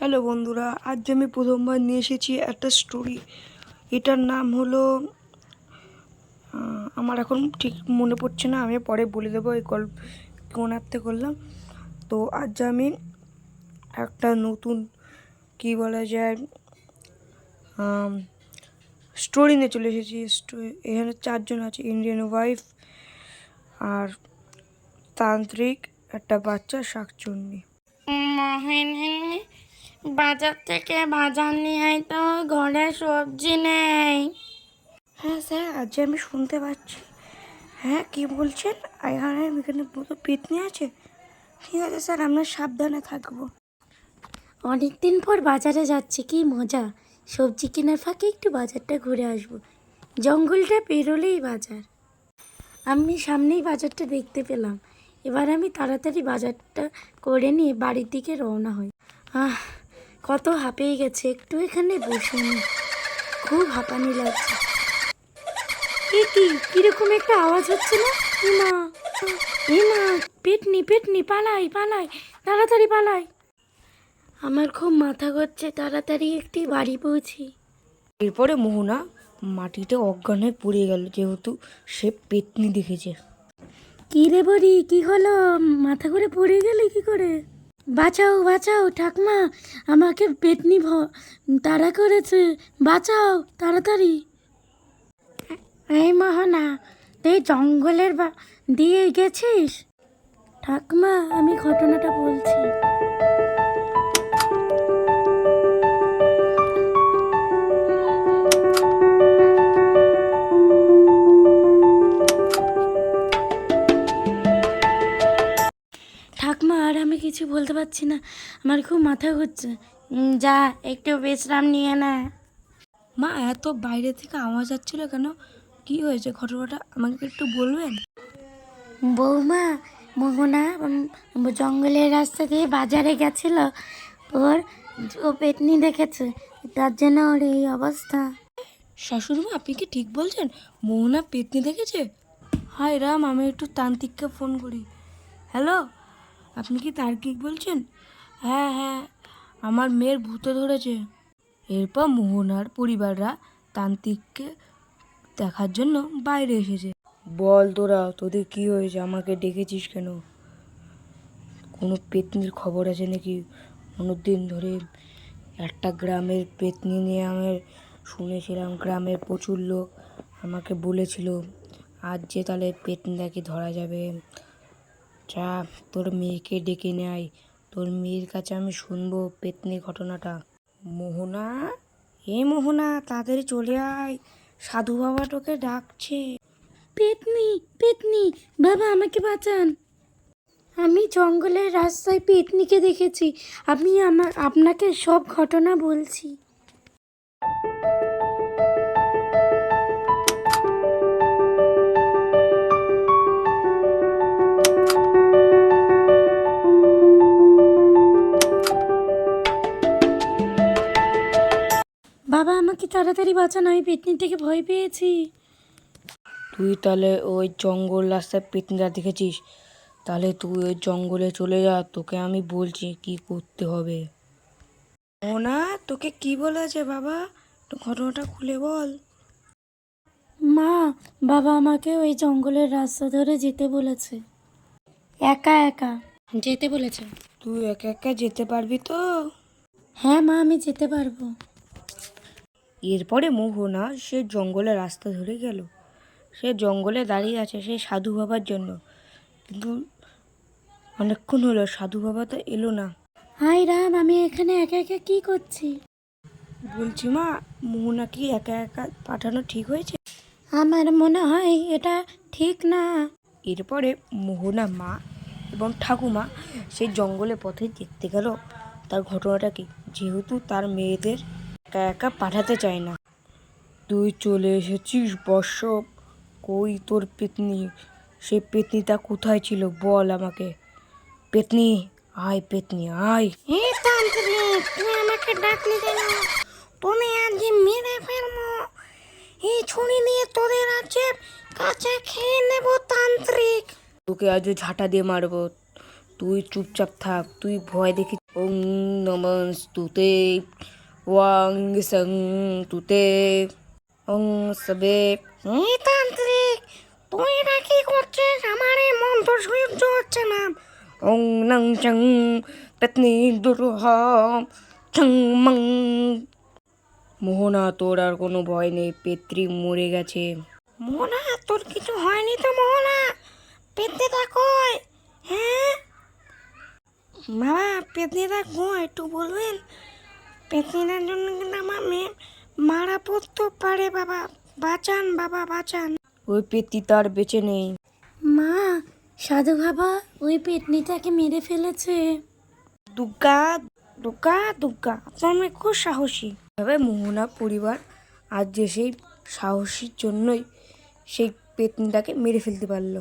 Hello বন্ধুরা, আজ আমি প্রথমবার নিয়ে এসেছি একটা স্টোরি এটার নাম হলো আমার এখন ঠিক মনে পড়ছে না, আমি পরে বলে দেবো, এই গল্প কোন আত্মে করলাম। তো আজ আমি একটা নতুন, কি বলা যায় স্টোরি নিয়ে চলে এসেছি। এখানে চারজন আছে ইন্ডিয়ান ওয়াইফ আর তান্ত্রিক, একটা বাচ্চা, শাকচুন্নি। বাজার থেকে বাজার নিয়ে আয় তো ঘরে সবজি নেই। হ্যাঁ স্যার আজ আমি শুনতে পাচ্ছি। হ্যাঁ কি বলছেন? এখানে এখানে পুরো পেতনি আছে? ঠিক আছে স্যার আমরা সাবধানে থাকব। অনেক দিন পর বাজারে যাচ্ছি কি মজা। সবজি কেনার ফাঁকে একটু বাজারটা ঘুরে আসব। জঙ্গলটা পেরোলেই বাজার। আমি সামনেই বাজারটা দেখতে পেলাম। এবার আমি তাড়াতাড়ি বাজারটা করে নিয়ে বাড়ির দিকে রওনা হই। আহ কত হাঁপিয়ে গেছে একটু এখানে বসে নি খুব হাঁপানি লাগছে। এ কি কীরকম একটা আওয়াজ হচ্ছে না? ইমা ইমা পেটনি পেটনি পালাই পালাই তাড়াতাড়ি পালাই। আমার খুব মাথা করছে তাড়াতাড়ি একটি বাড়ি পৌঁছি। এরপরে মোহনা মাটিতে অজ্ঞান হয়ে পড়ে গেল যেহেতু সে পেতনি দেখেছে। কি রে বড়ি কি হলো? মাথা করে পড়ে গেলে কি করে? বাঁচাও বাঁচাও, ঠাকমা, আমাকে পেটনি তাড়া করেছে। বাঁচাও, তাড়াতাড়ি। এই মোহনা, তুই জঙ্গলের দিয়ে গেছিস? ঠাকমা, আমি ঘটনাটা বলছি। বলতে পারছি না। আমার খুব মাথা ঘুরছে। যা একটু বিশ্রাম নিয়ে না। মা এত বাইরে থেকে আওয়াজ আসছিল কেন? কি হয়েছে? ঘটনাটা আমাকে একটু বলবেন? বৌমা মোহনা জঙ্গলের রাস্তা দিয়ে বাজারে গেছিল। ওর ও পেটনি দেখেছে। তার জন্য ওর এই অবস্থা। শাশুড়ি আপনি কি ঠিক বলছেন? মোহনা পেতনি দেখেছে? হাই রাম আমি একটু তান্ত্রিককে ফোন করি। হ্যালো আপনি কি তার্কিক বলছেন? হ্যাঁ হ্যাঁ আমার মেয়ের ভূতে ধরেছে। এরপর মোহনার পরিবাররা তান্ত্রিককে দেখার জন্য বাইরে এসেছে। বল তোরা, তোদের কি হয়েছে? আমাকে ডেকেছিস কেন? কোনো পেতনির খবর আছে নাকি? অনেকদিন ধরে একটা গ্রামের পেতনি নিয়ে আমি শুনেছিলাম, গ্রামের প্রচুর লোক আমাকে বলেছিল, আজ যে তাহলে পেতনিটাকে ধরা যাবে। যা তোর মেয়েকে ডেকে নেয়। তোর মেয়ের কাছে আমি শুনব পেতনি ঘটনাটা। মোহনা? এ মোহনা, তাড়াতাড়ি চলে আয়। সাধু বাবা তোকে ডাকছে। পেতনি পেতনি, বাবা আমাকে বাঁচান। আমি জঙ্গলের রাস্তায় পেতনিকে দেখেছি। আমি আমার, আপনাকে সব ঘটনা বলছি। বাবা আমাকে তাড়াতাড়ি বাঁচান আমি পেতনি থেকে ভয় পেয়েছি। তুই তাহলে ওই জঙ্গল রাস্তায় পেতনিটা দেখেছিস? তাহলে তুই ওই জঙ্গলে চলে যা তোকে আমি বলছি কি করতে হবে। মোহনা তোকে কি বলেছে বাবা? তো ঘটনাটা খুলে বল। মা বাবা আমাকে ওই জঙ্গলের রাস্তা ধরে যেতে বলেছে। একা একা। যেতে বলেছে? তুই একা একা যেতে পারবি তো? হ্যাঁ মা আমি যেতে পারব। এরপরে মোহনা সে জঙ্গলের রাস্তা ধরে গেল। সে জঙ্গলে দাঁড়িয়ে আছে সে সাধু বাবার জন্য। কিন্তু অনেকক্ষণ হলো সাধু বাবা তো এলো না। হাই রাম আমি এখানে একা একা কি করছি? বলছি মা মোহনা কি একা একা পাঠানো ঠিক হয়েছে? আমার মনে হয় এটা ঠিক না। এরপরে মোহনা মা এবং ঠাকুমা সেই জঙ্গলে পথে দেখতে গেল তার ঘটনাটা কি। যেহেতু তার মেয়েদের একা একা পাঠাতে চায় না। তুই চলে এসেছিস বর্ষ কই তোর পেতনি? সে পেতনিটা কোথায় ছিল বল আমাকে। পেতনি আয় পেতনি আয়। হে তান্ত্রিক তুমি আমাকে ডাকলি কেন? তুমি আজকে মেরে ফেলব এই ছুরি দিয়ে তোদের আছে কাছে খেয়ে নেব তান্ত্রিক। তোকে আজ ঝাঁটা দিয়ে মারবো। তুই চুপচাপ থাক তুই ভয় দেখি ওং নমস্তুতে। ওয়াং সং তুতে ওং সবে এই তান্ত্রিক তুই এটা কি করছিস? আমার এই মন্ত্র সহ্য হচ্ছে না। ওং নং চং পেতনি দুর্হম চং মং মোহনা তোর আর কোনো ভয় নেই পেত্রি মরে গেছে। মোহনা তোর কিছু হয়নি তো মোহনা? পেত্নিটা কই? হ্যাঁ? বাবা পেতনিটা কই? একটু বলবেন? পেতনিটার জন্য কিন্তু আমার মেয়ে মারা পড়তে পারে বাবা। বাঁচান বাবা বাঁচান। ওই পেতনি তার বেঁচে নেই। মা সাধু বাবা ওই পেটনিটাকে মেরে ফেলেছে। দুর্গা দুর্গা দুর্গা আপনার মেয়ে খুব সাহসী। তবে মোহনা পরিবার আজ যে সেই সাহসীর জন্যই সেই পেতনিটাকে মেরে ফেলতে পারল।